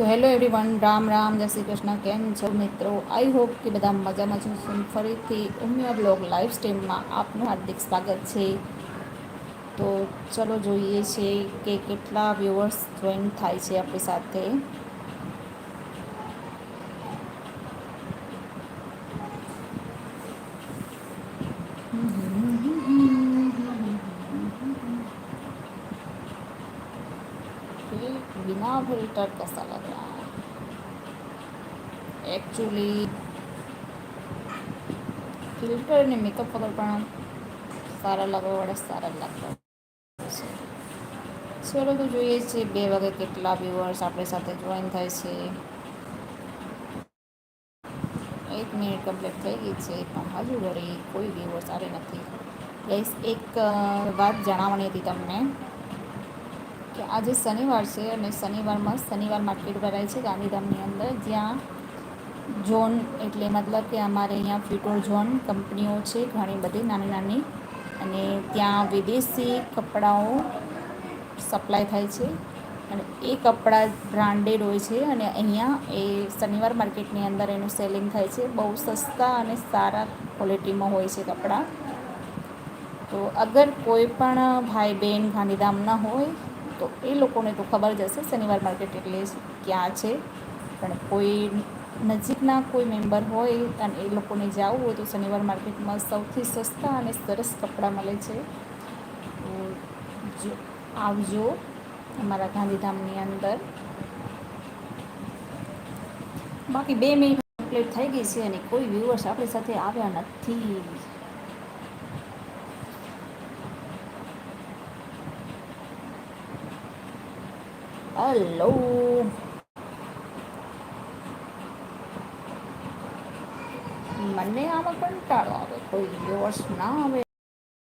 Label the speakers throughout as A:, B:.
A: તો hello everyone, Ram Ram, જય શ્રી કૃષ્ણ, કેમ છો મિત્રો? આઈ હોપ કે બધા મજામાં છું. ફરીથી ઉમિયા બ્લોગ લાઈવ સ્ટ્રીમમાં આપનું હાર્દિક સ્વાગત છે. તો ચલો જોઈએ છે કે કેટલા વ્યુઅર્સ જોઈન થાય છે આપણી સાથે. बिना फिल्टर कैसा लग रहा है एक्चुअली ફિલ્ટર ને મેકઅપ વગર પણ સારા લાગવા વડે સારા લાગતા ચલો તો જોઈએ છે બે વાગે કેટલા વ્યુઅર્સ આપણી સાથે જોઈન થાય છે એક મિનિટ કમ્પ્લીટ થઈ ગઈ છે પણ હજુ ઘડી કોઈ વ્યુઅર્સ આવી નથી પ્લસ એક વાત જણાવવાની હતી તમને કે આજે શનિવાર છે અને શનિવારમાં શનિવાર માર્કેટ ભરાય છે ગાંધીધામની અંદર. જ્યાં ઝોન એટલે મતલબ કે અમારે અહીંયા ફ્યુટોર ઝોન કંપનીઓ છે, ઘણી બધી નાની નાની. અને ત્યાં વિદેશી કપડાઓ સપ્લાય થાય છે. અને એ કપડાં બ્રાન્ડેડ હોય છે અને અહીંયા એ શનિવાર માર્કેટની અંદર એનું સેલિંગ થાય છે. બહુ સસ્તા અને સારા ક્વોલિટીમાં હોય છે કપડાં. તો અગર કોઈ પણ ભાઈ બહેન ગાંધીધામના હોય તો એ લોકોને તો ખબર જ હશે શનિવાર માર્કેટ એટલે ક્યાં છે? પણ કોઈ નજીકના કોઈ મેમ્બર હોય અને એ લોકોને જવું હોય તો શનિવાર માર્કેટમાં સૌથી સસ્તા અને સરસ કપડાં મળે છે. જો, આવજો અમારા ગાંધીધામની અંદર. બાકી બે મિનિટ કમ્પ્લીટ થઈ ગઈ છે અને કોઈ વ્યૂવર્સ આપણી સાથે આવ્યા નથી. હલો મને આમાં કંટાળો આવે. કોઈ દિવસ ના આવે.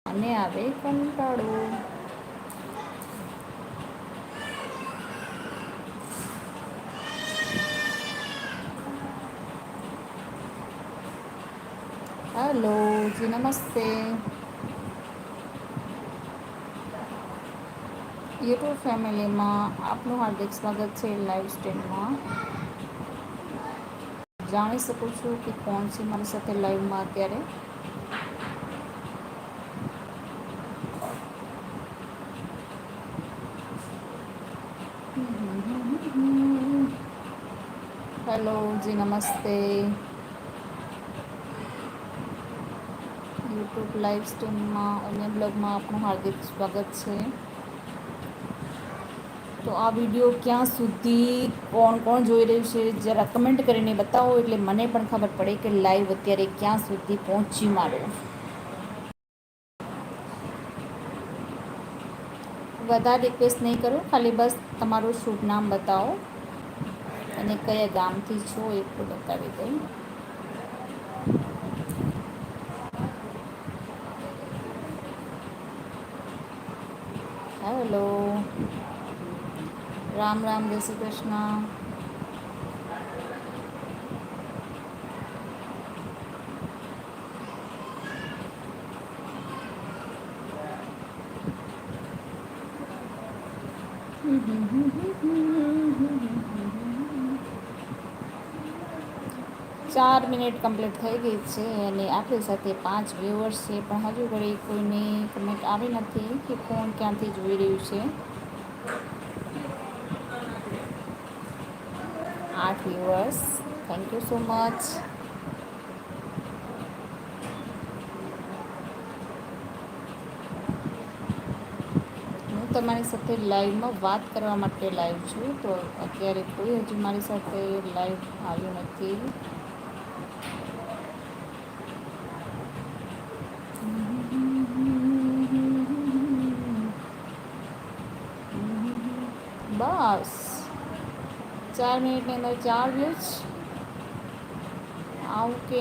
A: મને આવે કંટાળો. હલો જી, નમસ્તે. યુટ્યુબ ફેમિલીમાં આપનું હાર્દિક સ્વાગત છે લાઈવ સ્ટ્રીમમાં જાણી શકું છું કે કોણ છે મારી સાથે લાઈવમાં અત્યારે? હેલો જી નમસ્તે. યુટ્યુબ લાઈવ સ્ટ્રીમમાં અને બ્લોગમાં આપનું હાર્દિક સ્વાગત છે. તો આ વીડિયો ક્યાં સુધી, કોણ કોણ જોઈ રહ્યું છે, જરા કમેન્ટ કરીને બતાવો, એટલે મને પણ ખબર પડે કે લાઈવ અત્યારે ક્યાં સુધી પહોંચી મારો. વધારે રિક્વેસ્ટ નહીં કરો, ખાલી બસ તમારું શુભ નામ બતાવો. અને કયા ગામથી છો એ પણ બતાવી દઉં. હેલો રામ રામ, જય શ્રી કૃષ્ણ. ચાર મિનિટ કમ્પ્લીટ થઈ ગઈ છે અને આપણી સાથે પાંચ વ્યુઅર્સ છે, પણ હજુ ઘડી કોઈની કમેન્ટ આવી નથી કે કોણ ક્યાંથી જોઈ રહ્યું છે. આઠ Thank યુ સો મચ હું તમારી સાથે લાઈવમાં વાત કરવા માટે લાઈવ છું, તો અત્યારે કોઈ હજુ મારી સાથે લાઈવ આવ્યું નથી. બસ. ચાર મિનિટની અંદર ચાર વ્યૂઝ આવું કે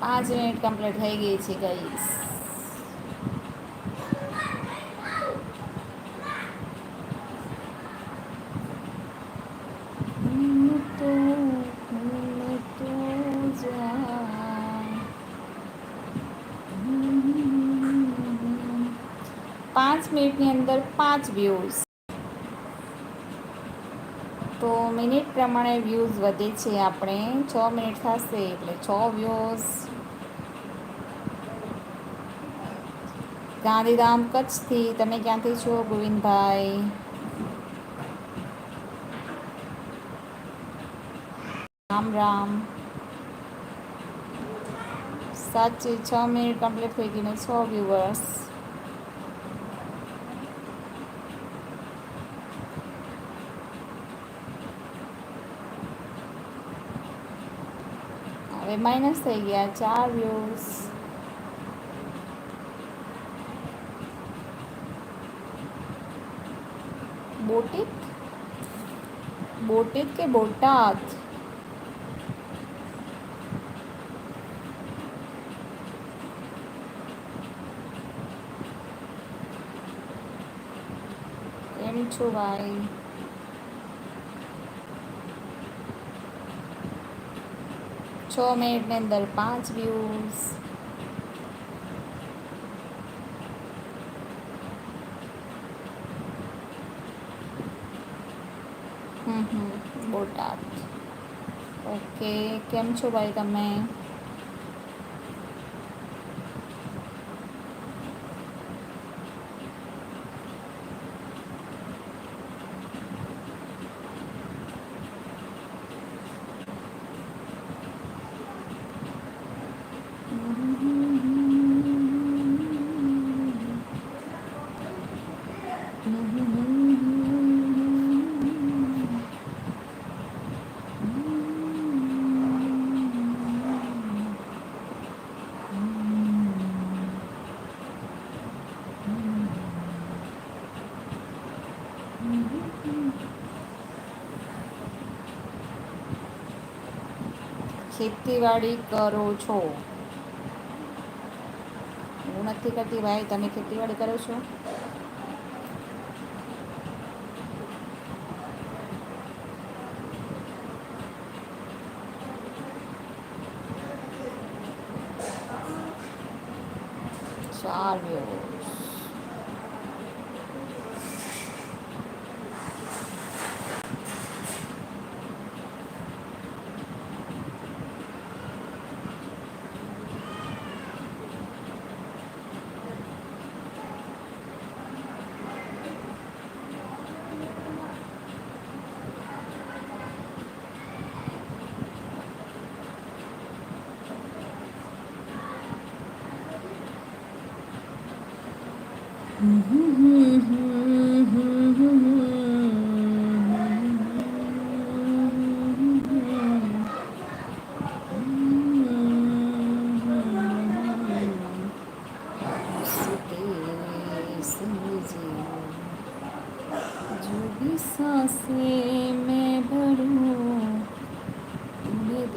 A: પાંચ મિનિટ કમ્પ્લીટ થઈ ગઈ છે ગઈસ તો તો જા પાંચ મિનિટની અંદર પાંચ વ્યૂઝ તો મિનિટ પ્રમાણે વ્યૂઝ વધે છે આપણે. છ મિનિટ થશે એટલે છ વ્યૂઝ ગાંધીધામ કચ્છથી તમે ક્યાંથી છો, ગોવિંદભાઈ? રામ રામ. સાચી છ મિનિટ કમ્પ્લીટ થઈ ગઈ છ વ્યુઅર્સ હવે માઇનસ થઈ ગયા ચાર વ્યૂઝ બોટિક બોટિક કે બોટાદ કેમ છો ભાઈ છ મિનિટની અંદર પાંચ વ્યૂઝ હમ હમ બોટાદ ઓકે કેમ છો ભાઈ તમે ખેતીવાડી કરો છો? હું નથી કરતી ભાઈ તમે ખેતીવાડી કરો છો? ચાર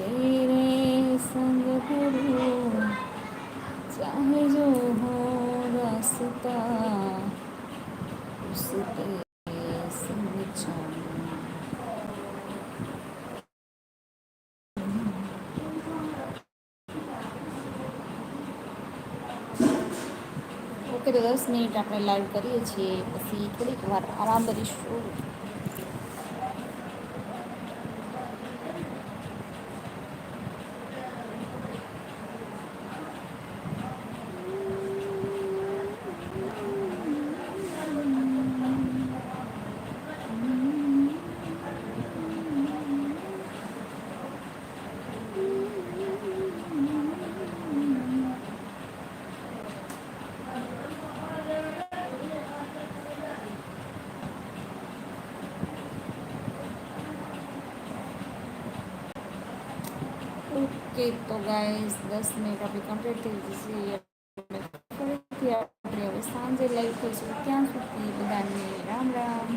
A: तेरे संग भरूं चाहे जो हो रास्ता उस पे संग चलूं ઓકે તો દસ મિનિટ આપણે લાઈવ કરીએ છીએ પછી થોડીક વાર આરામ કરીશું ઓકે તો ગાઈસ દસ મિનિટ આપણી કમ્પ્લીટ થઈ જશે ફરીથી આપણે હવે સાંજે લાઈવ થઈશું ત્યાં સુધી બધાને રામ રામ